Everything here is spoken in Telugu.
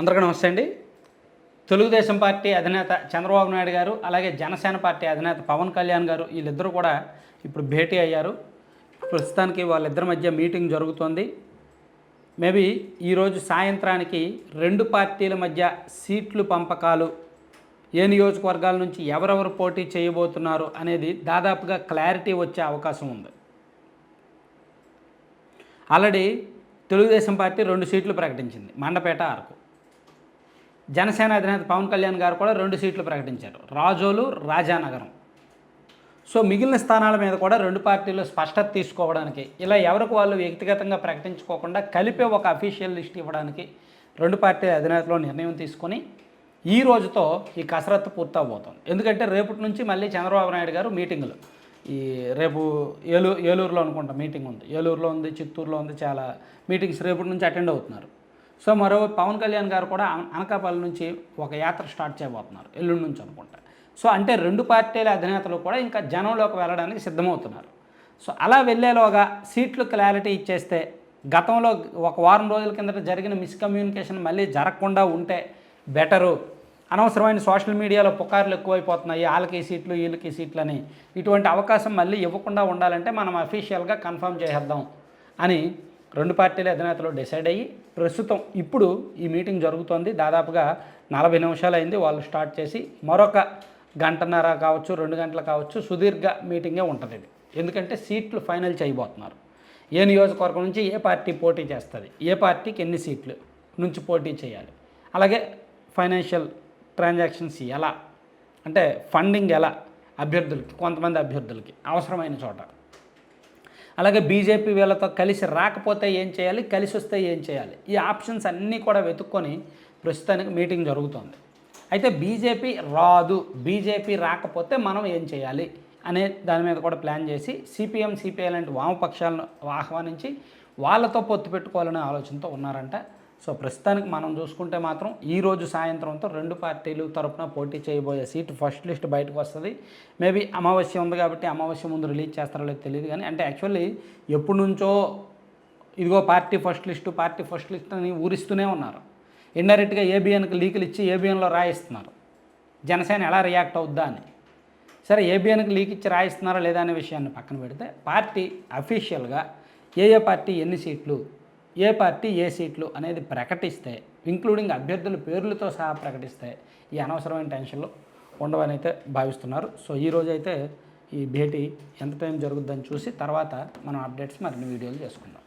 అందరికీ నమస్తే అండి. తెలుగుదేశం పార్టీ అధినేత చంద్రబాబు నాయుడు గారు అలాగే జనసేన పార్టీ అధినేత పవన్ కళ్యాణ్ గారు వీళ్ళిద్దరూ కూడా ఇప్పుడు భేటీ అయ్యారు. ప్రస్తుతానికి వాళ్ళిద్దరి మధ్య మీటింగ్ జరుగుతోంది. మేబీ ఈరోజు సాయంత్రానికి రెండు పార్టీల మధ్య సీట్లు పంపకాలు ఏ నియోజకవర్గాల నుంచి ఎవరెవరు పోటీ చేయబోతున్నారు అనేది దాదాపుగా క్లారిటీ వచ్చే అవకాశం ఉంది. ఆల్రెడీ తెలుగుదేశం పార్టీ రెండు సీట్లు ప్రకటించింది మండపేట అరకు జనసేన అధినేత పవన్ కళ్యాణ్ గారు కూడా రెండు సీట్లు ప్రకటించారు. రాజోలు రాజానగరం. సో మిగిలిన స్థానాల మీద కూడా రెండు పార్టీలు స్పష్టత తీసుకోవడానికి ఇలా ఎవరికి వాళ్ళు వ్యక్తిగతంగా ప్రకటించుకోకుండా కలిపే ఒక అఫీషియల్ లిస్ట్ ఇవ్వడానికి రెండు పార్టీల అధినేతలు నిర్ణయం తీసుకొని ఈ రోజుతో ఈ కసరత్తు పూర్తవబోతుంది. ఎందుకంటే రేపటి నుంచి మళ్ళీ చంద్రబాబు నాయుడు గారు మీటింగులు. ఈ రేపు ఏలూ ఏలూరులో అనుకుంటా మీటింగ్ ఉంది. ఏలూరులో ఉంది చిత్తూరులో ఉంది చాలా మీటింగ్స్ రేపటి నుంచి అటెండ్ అవుతున్నారు. సో మరో పవన్ కళ్యాణ్ గారు కూడా అనకాపల్లి నుంచి ఒక యాత్ర స్టార్ట్ చేయబోతున్నారు ఎల్లుండి నుంచి అనుకుంటా. సో అంటే రెండు పార్టీల అధినేతలు కూడా ఇంకా జనంలోకి వెళ్ళడానికి సిద్ధమవుతున్నారు. సో అలా వెళ్ళేలోగా సీట్లు క్లారిటీ ఇచ్చేస్తే గతంలో ఒక వారం రోజుల కిందట జరిగిన మిస్కమ్యూనికేషన్ మళ్ళీ జరగకుండా ఉంటే బెటరు. అనవసరమైన సోషల్ మీడియాలో పుకార్లు ఎక్కువైపోతున్నాయి వాళ్ళకి సీట్లు వీళ్ళకి సీట్లు అని ఇటువంటి అవకాశం మళ్ళీ ఇవ్వకుండా ఉండాలంటే మనం అఫీషియల్గా కన్ఫర్మ్ చేసేద్దాం అని రెండు పార్టీల అధినేతలు డిసైడ్ అయ్యి ప్రస్తుతం ఇప్పుడు ఈ మీటింగ్ జరుగుతోంది. దాదాపుగా నలభై నిమిషాలు అయింది వాళ్ళు స్టార్ట్ చేసి మరొక గంటన్నర కావచ్చు రెండు గంటలు కావచ్చు సుదీర్ఘ మీటింగే ఉంటుంది ఇది. ఎందుకంటే సీట్లు ఫైనల్ చేయబోతున్నారు. ఏ నియోజకవర్గం నుంచి ఏ పార్టీ పోటీ చేస్తుంది? ఏ పార్టీకి ఎన్ని సీట్లు నుంచి పోటీ చేయాలి? అలాగే ఫైనాన్షియల్ ట్రాన్సాక్షన్స్ ఎలా? అంటే ఫండింగ్ ఎలా? అభ్యర్థులకి కొంతమంది అభ్యర్థులకి అవసరమైన చోట. అలాగే బీజేపీ వీళ్ళతో కలిసి రాకపోతే ఏం చేయాలి? కలిసి వస్తే ఏం చేయాలి? ఈ ఆప్షన్స్ అన్నీ కూడా వెతుక్కొని ప్రస్తుతానికి మీటింగ్ జరుగుతోంది. అయితే బీజేపీ రాదు. బీజేపీ రాకపోతే మనం ఏం చేయాలి? అనే దాని మీద కూడా ప్లాన్ చేసి సిపిఎం సిపిఐ లాంటి వామపక్షాలను ఆహ్వానించి వాళ్ళతో పొత్తు పెట్టుకోవాలనే ఆలోచనతో ఉన్నారంట సో ప్రస్తుతానికి మనం చూసుకుంటే మాత్రం ఈ రోజు సాయంత్రంతో రెండు పార్టీలు తరపున పోటీ చేయబోయే సీటు ఫస్ట్ లిస్ట్ బయటకు వస్తుంది. మేబీ అమావాస్య ఉంది కాబట్టి అమావాస్య ముందు రిలీజ్ చేస్తారో లేదో తెలియదు కానీ అంటే యాక్చువల్లీ ఎప్పటి నుంచో ఇదిగో party first list party first list అని ఊరిస్తూనే ఉన్నారు. ఇండైరెక్ట్గా ఏబిఎన్కి లీకులు ఇచ్చి ఏబిఎన్లో రాయిస్తున్నారు. జనసేన ఎలా రియాక్ట్ అవుద్దా అని. సరే ఏబిఎన్కి లీక్ ఇచ్చి రాయిస్తున్నారా లేదా అనే విషయాన్ని పక్కన పెడితే పార్టీ అఫీషియల్గా ఏ ఏ పార్టీ ఎన్ని సీట్లు ఏ పార్టీ ఏ సీట్లు అనేది ప్రకటిస్తే ఇంక్లూడింగ్ అభ్యర్థుల పేర్లతో సహా ప్రకటిస్తే ఈ అనవసరమైన టెన్షన్లు ఉండవని అయితే భావిస్తున్నారు. సో ఈ రోజు అయితే ఈ భేటీ ఎంత టైం జరుగుద్దని చూసి తర్వాత మనం అప్డేట్స్ మరిన్ని వీడియోలు చేసుకుందాం.